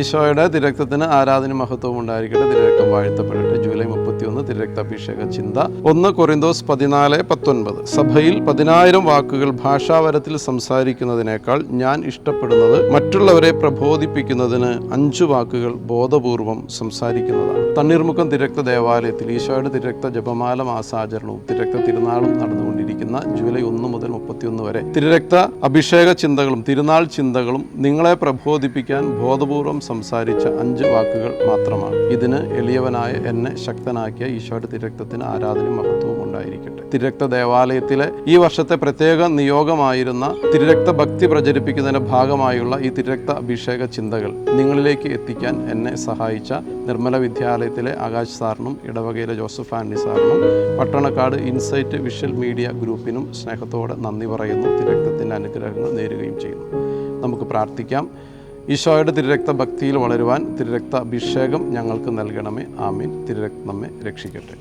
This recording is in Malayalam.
ഈശോയുടെ തിരക്തത്തിന് ആരാധന മഹത്വവും ഉണ്ടായിരിക്കട്ടെ. തിരക്തം വാഴ്ത്തപ്പെടട്ടെ. ജൂലൈ മുപ്പത്തിയൊന്ന് തിരക്താഭിഷേക ചിന്ത. ഒന്ന് കൊറിന്തോസ് പതിനാല് പത്തൊൻപത്. സഭയിൽ പതിനായിരം വാക്കുകൾ ഭാഷാവരത്തിൽ സംസാരിക്കുന്നതിനേക്കാൾ ഞാൻ ഇഷ്ടപ്പെടുന്നത് മറ്റുള്ളവരെ പ്രബോധിപ്പിക്കുന്നതിന് അഞ്ചു വാക്കുകൾ ബോധപൂർവം സംസാരിക്കുന്നതാണ്. തണ്ണീർമുഖം തിരക്ത ദേവാലയത്തിൽ ഈശോയുടെ തിരക്ത ജപമാല മാസാചരണവും തിരക്ത തിരുനാളും നടന്നുകൊണ്ടിരിക്കുന്ന ജൂലൈ ഒന്ന് മുതൽ മുപ്പത്തിയൊന്ന് വരെ തിരക്ത അഭിഷേക ചിന്തകളും തിരുനാൾ ചിന്തകളും നിങ്ങളെ പ്രബോധിപ്പിക്കാൻ ബോധപൂർവം സംസാരിച്ച അഞ്ച് വാക്കുകൾ മാത്രമാണ്. ഇതിന് എളിയവനായ എന്നെ ശക്തനാക്കിയ ഈശോയുടെ തിരക്തത്തിന് ആരാധനയും മഹത്വവും ഉണ്ടായിരിക്കട്ടെ. തിരക്ത ദേവാലയത്തിലെ ഈ വർഷത്തെ പ്രത്യേക നിയോഗമായിരുന്ന തിരക്ത ഭക്തി പ്രചരിപ്പിക്കുന്നതിന്റെ ഭാഗമായുള്ള ഈ തിരക്ത അഭിഷേക ചിന്തകൾ നിങ്ങളിലേക്ക് എത്തിക്കാൻ എന്നെ സഹായിച്ച നിർമ്മല വിദ്യാലയത്തിലെ ആകാശ് സാറിനും ഇടവകയിലെ ജോസഫ് ആൻഡി സാറിനും പട്ടണക്കാട് ഇൻസൈറ്റ് വിഷ്വൽ മീഡിയ ഗ്രൂപ്പിനും സ്നേഹത്തോടെ നന്ദി പറയുന്നു. തിരക്തത്തിന്റെ അനുഗ്രഹങ്ങൾ നേരുകയും ചെയ്യുന്നു. നമുക്ക് പ്രാർത്ഥിക്കാം. ഈശോയുടെ തിരുരക്ത ഭക്തിയിൽ വളരുവാൻ തിരുരക്ത അഭിഷേകം ഞങ്ങൾക്ക് നൽകണമേ. ആമീൻ. തിരുരക്തമ്മെ രക്ഷിക്കട്ടെ.